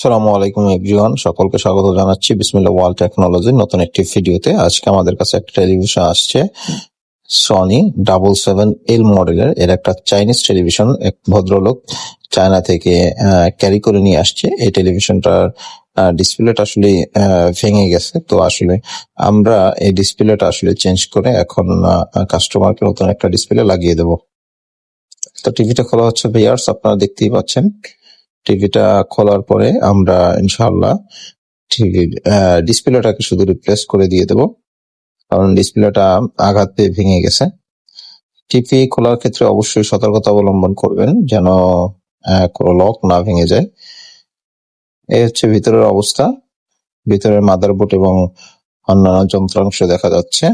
সালামু আলাইকুম এভরিওয়ান সকলকে স্বাগত জানাচ্ছি বিসমিল্লাহ ওয়ার্ল্ড টেকনোলজির নতুন একটি ভিডিওতে। আজকে আমাদের কাছে একটা টেলিভিশন আসছে সনি ডাবল সেভেন এল মডেলের এর একটা চাইনিজ টেলিভিশন এক ভদ্রলোক চায়না থেকে ক্যারি করে নিয়ে আসছে। এই টেলিভিশনটার ডিসপ্লেটা আসলে ভেঙে গেছে। তো আসলে আমরা এই ডিসপ্লেটা আসলে চেঞ্জ করে এখন কাস্টমারকে নতুন একটা ডিসপ্লে লাগিয়ে দেবো। তো টিভিটা খোলা হচ্ছে ভিয়ার্স আপনারা দেখতেই পাচ্ছেন। টিভিটা খোলার পরে আমরা ইনশাআল্লাহ টিভির ডিসপ্লেটাকে শুধু রিপ্লেস করে দিয়ে দেব। কারণ ডিসপ্লেটা আঘাত পেয়ে ভেঙে গেছে। টিভি খোলার ক্ষেত্রে অবশ্যই সতর্কতা অবলম্বন করবেন যেন কোনো লক না ভেঙে যায়। এই হচ্ছে ভিতরের অবস্থা। ভিতরের মাদারবোর্ড এবং অন্যান্য যন্ত্রাংশ দেখা যাচ্ছে।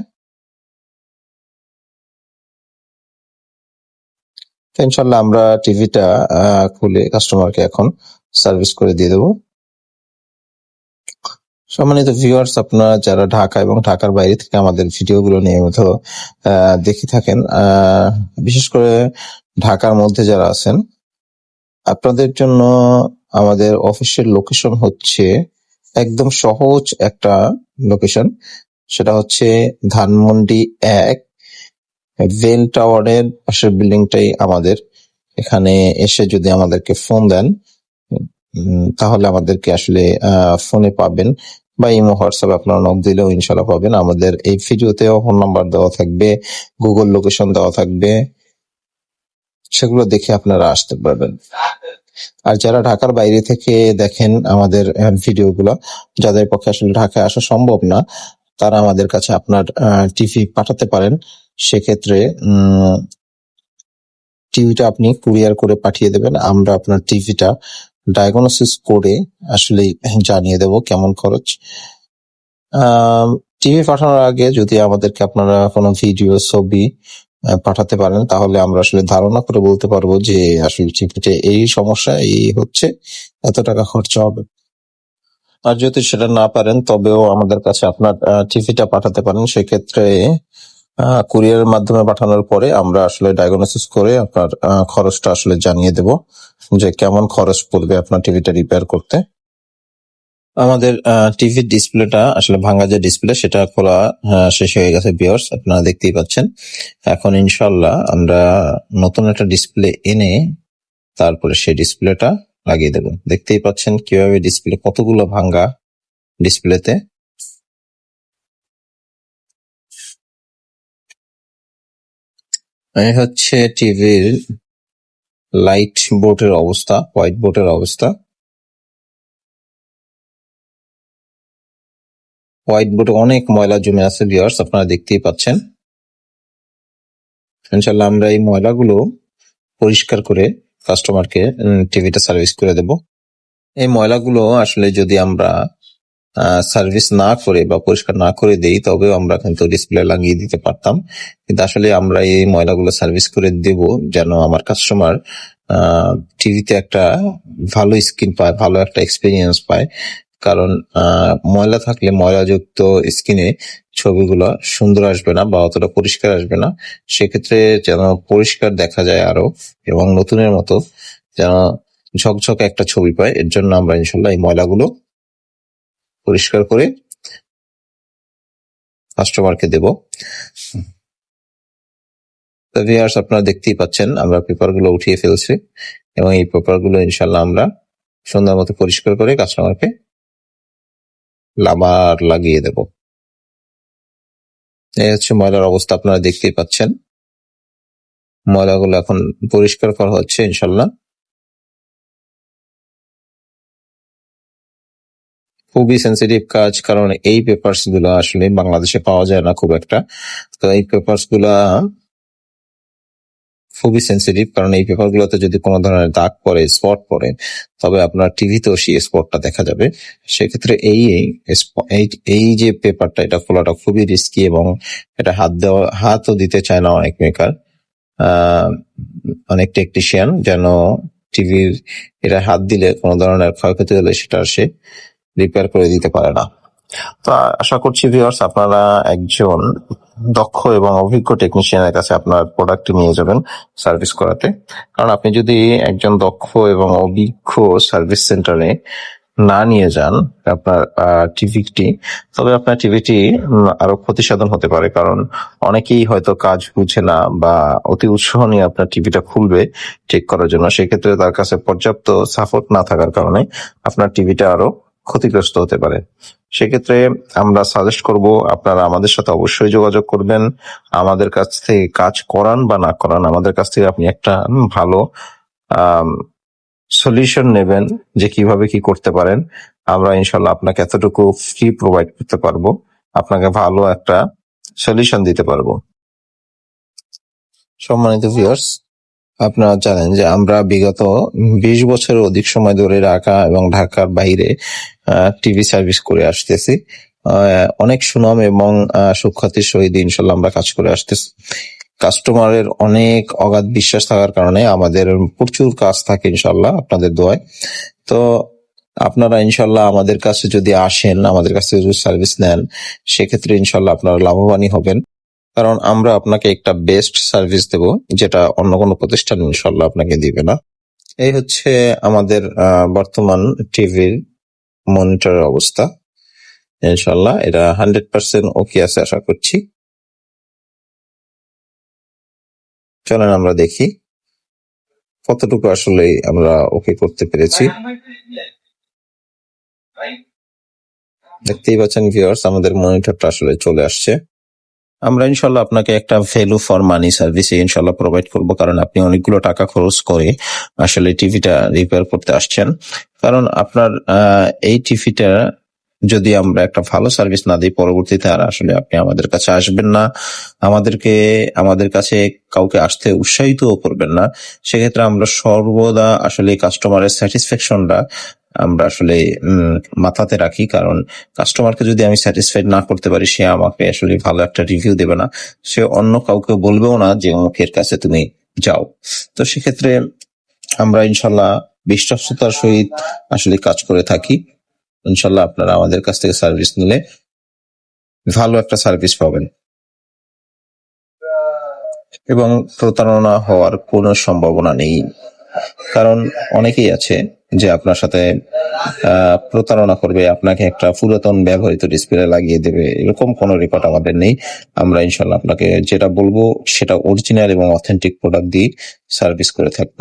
ইনশাল্লাহ আমরা টিভিটা খুলে কাস্টমারকে এখন সার্ভিস করে দিয়ে দেবো। সম্মানিত ভিউয়ার্স আপনারা যারা ঢাকা এবং ঢাকার বাইরে থেকে আমাদের ভিডিওগুলো নিয়মিত দেখে থাকেন বিশেষ করে ঢাকার মধ্যে যারা আছেন, আপনাদের জন্য আমাদের অফিসের লোকেশন হচ্ছে একদম সহজ একটা লোকেশন সেটা হচ্ছে ধানমন্ডি এক বেল টাওয়ারের পাশের বিল্ডিংটাই আমাদের। এখানে এসে যদি আমাদেরকে ফোন দেন তাহলে আমাদেরকে আসলে ফোনে পাবেন বা ইমো, হোয়াটসঅ্যাপ আপনারা নক দিলেও ইনশাল্লাহ পাবেন। আমাদের এই ভিডিওতেও ফোন নাম্বার দেওয়া থাকবে গুগল লোকেশন দেওয়া থাকবে, সেগুলো দেখে আপনারা আসতে পারবেন। আর যারা ঢাকার বাইরে থেকে দেখেন আমাদের ভিডিওগুলো, যাদের পক্ষে আসলে ঢাকায় আসা সম্ভব না তারা আমাদের কাছে আপনার টিভি পাঠাতে পারেন। সেক্ষেত্রে টিভিটা আপনি কুরিয়ার করে পাঠিয়ে দেবেন। আমরা আপনার টিভিটা ডায়াগনোসিস করে আসলে জানিয়ে দেব কেমন খরচ। টিভি পাঠানোর আগে যদি আমাদেরকে আপনারা কোনো ভিডিও ছবি পাঠাতে পারেন, তাহলে আমরা আসলে ধারণা করে বলতে পারব যে আসলে টিভিতে এই সমস্যা এই হচ্ছে, এত টাকা খরচা হবে। আর যদি সেটা না পারেন, তবেও আমাদের কাছে আপনার টিভিটা পাঠাতে পারেন। সেক্ষেত্রে কুরিয়ারের মাধ্যমে পাঠানোর পরে আমরা আসলে ডায়াগনোসিস করে আপনার খরচটা আসলে জানিয়ে দেব যে কেমন খরচ পড়বে আপনার টিভিটা রিপেয়ার করতে। আমাদের টিভির ডিসপ্লেটা আসলে ভাঙা যে ডিসপ্লে সেটা খোলা শেষ হয়ে গেছে বিয়ার্স আপনারা দেখতেই পাচ্ছেন। এখন ইনশাল্লাহ আমরা নতুন একটা ডিসপ্লে এনে তারপরে সেই ডিসপ্লেটা লাগিয়ে দেব দেখতেই পাচ্ছেন কীভাবে ডিসপ্লে কতগুলো ভাঙ্গা ডিসপ্লেতে এই হচ্ছে টিভির লাইট বোর্ডের অবস্থা হোয়াইট বোর্ডের অবস্থা। হোয়াইট বোর্ডে অনেক ময়লা জমে আছে ভিওয়ার্স আপনারা দেখতেই পাচ্ছেন। ইনশাল্লাহ আমরা এই ময়লাগুলো পরিষ্কার করে কাস্টমারকে টিভিটা সার্ভিস করে দেব। এই ময়লাগুলো আসলে যদি আমরা সার্ভিস না করে বা পরিষ্কার না করে দেই, তবেও আমরা কিন্তু ডিসপ্লে লাগিয়ে দিতে পারতাম। কিন্তু আসলে আমরা এই ময়লাগুলো সার্ভিস করে দেব যেন আমার কাস্টমার টিভিতে একটা ভালো স্ক্রিন পায়, ভালো একটা এক্সপিরিয়েন্স পায়। কারণ ময়লা থাকলে ময়লাযুক্ত স্ক্রিনে ছবিগুলো সুন্দর আসবে না বা অতটা পরিষ্কার আসবে না। সেক্ষেত্রে যেন পরিষ্কার দেখা যায় আরও এবং নতুনের মতো যেন ঝকঝকে একটা ছবি পায়, এর জন্য আমরা ইনশাল্লাহ এই ময়লাগুলো পরিষ্কার করে কাস্টমারকে দেব। তো ভিউয়ার্স আপনারা দেখতেই পাচ্ছেন, আমরা পেপারগুলো উঠিয়ে ফেলছি এবং এই পেপারগুলো ইনশাল্লাহ আমরা সুন্দর মতো পরিষ্কার করে কাস্টমারকে লাবার লাগিয়ে দেব। এই হচ্ছে ময়লার অবস্থা, আপনারা দেখতেই পাচ্ছেন। ময়লাগুলো এখন পরিষ্কার করা হচ্ছে ইনশাল্লাহ খুবই সেন্সিটিভ কাজ, কারণ এই পেপারসগুলো আসলে বাংলাদেশে পাওয়া যায় না খুব একটা। তো এই পেপারসগুলা খুবই সেন্সিটিভ কারণ এই পেপার গুলোতে যদি কোনো ধরনের দাগ পড়ে স্পট পড়ে, তবে আপনার টিভিতেও সেই স্পটটা দেখা যাবে। সেক্ষেত্রে এই এই যে পেপারটা এটা খোলাটা খুবই রিস্কি এবং এটা হাত দেওয়া, হাতও দিতে চায় না অনেক মেকার অনেক টেকনিশিয়ান যেন টিভির এটা হাত দিলে কোনো ধরনের ক্ষয়ক্ষতি হলে সেটা সে রিপেয়ার করে দিতে পারে না। তো আশা করছি ভিউয়ার্স আপনারা একজন দক্ষ এবং অভিজ্ঞ টেকনিশিয়ানের কাছে আপনার প্রোডাক্ট নিয়ে যাবেন সার্ভিস করাতে। কারণ আপনি যদি একজন দক্ষ এবং অভিজ্ঞ সার্ভিস সেন্টারে না নিয়ে যান আপনার টিভিটি তবে আপনার টিভিটি আরও ক্ষতিসাধন হতে পারে। কারণ অনেকেই হয়তো কাজ বুঝে না বা অতি উৎসাহ নিয়ে আপনার টিভিটা খুলবে ঠিক করার জন্য। সেক্ষেত্রে তার কাছে পর্যাপ্ত সাপোর্ট না থাকার কারণে আপনার টিভিটা আরও ক্ষতিগ্রস্ত হতে পারে। সেক্ষেত্রে আমরা সাজেস্ট করব, আপনারা আমাদের সাথে অবশ্যই যোগাযোগ করবেন। আমাদের কাছ থেকে কাজ করান বা না করান, আমাদের কাছ থেকে আপনি একটা ভালো সলিউশন নেবেন যে কীভাবে কি করতে পারেন। আমরা ইনশাল্লাহ আপনাকে এতটুকু ফ্রি প্রোভাইড করতে পারব। আপনাকে ভালো একটা সলিউশন দিতে পারব। সম্মানিত ভিউয়ার্স আপনারা জানেন যে আমরা বিগত বিশ বছরের অধিক সময় ধরে ঢাকা এবং ঢাকার বাইরে টিভি সার্ভিস করে আসতেছি। অনেক সুনাম এবং সুখ্যাতির সহিত ইনশাল্লাহ আমরা কাজ করে আসতেছি। কাস্টমারের অনেক অগাধ বিশ্বাস থাকার কারণে আমাদের প্রচুর কাজ থাকে ইনশাল্লাহ আপনাদের দোয়ায়। তো আপনারা ইনশাল্লাহ আমাদের কাছে যদি আসেন, আমাদের কাছে সার্ভিস নেন, সেক্ষেত্রে ইনশাল্লাহ আপনারা লাভবানই হবেন। কারণ আমরা আপনাকে একটা বেস্ট সার্ভিস দেব, যেটা অন্য কোনো প্রতিষ্ঠান ইনশাল্লাহ আপনাকে দিবে না। এই হচ্ছে আমাদের বর্তমান টিভির মনিটরের অবস্থা। ইনশাল্লাহ এটা হান্ড্রেড পার্সেন্ট ওকে আছে আশা করছি। চলেন আমরা দেখি কতটুকু আসলে আমরা ওকে করতে পেরেছি। দেখতেই পাচ্ছেন ভিউয়ার্স আমাদের মনিটরটা আসলে চলে আসছে। আমরা ইনশাল্লাহ আপনাকে একটা ভ্যালু ফর মানি সার্ভিস ইনশাল্লাহ প্রোভাইড করব, কারণ আপনি অনেকগুলো টাকা খরচ করে আসলে টিভিটা রিপেয়ার করতে আসছেন। কারণ আপনার এই টিভিটা যদি আমরা একটা ভালো সার্ভিস না দিই, পরবর্তীতে আর আসলে আপনি আমাদের কাছে আসবেন না। আমাদেরকে, আমাদের কাছে কাউকে আসতে উৎসাহিতও করবেন না। সেক্ষেত্রে আমরা সর্বদা আসলে কাস্টমারের স্যাটিসফ্যাকশনটা আমরা আসলে মাথাতে রাখি। কারণ কাস্টমারকে যদি আমি স্যাটিসফাইড না করতে পারি, সে আমাকে আসলে ভালো একটা রিভিউ দেবে না। সে অন্য কাউকে বলবেও না যে অমুকের কাছে তুমি যাও। তো সেক্ষেত্রে আমরা ইনশাল্লাহ বিশ্বস্ততার সহিত আসলে কাজ করে থাকি। ইনশাল্লাহ আপনারা আমাদের কাছ থেকে সার্ভিস নিলে ভালো একটা সার্ভিস পাবেন। এবং প্রতারণা হওয়ার কোনো সম্ভাবনা নেই। কারণ অনেকেই আছে যে আপনার সাথে প্রতারণা করবে, আপনাকে একটা পুরাতন ব্যবহৃত ডিসপ্লে লাগিয়ে দেবে, এরকম কোনো রেকর্ড আমাদের নেই। আমরা ইনশাল্লাহ আপনাকে যেটা বলব, সেটা অরিজিনাল এবং অথেন্টিক প্রোডাক্ট দিয়ে সার্ভিস করে থাকব।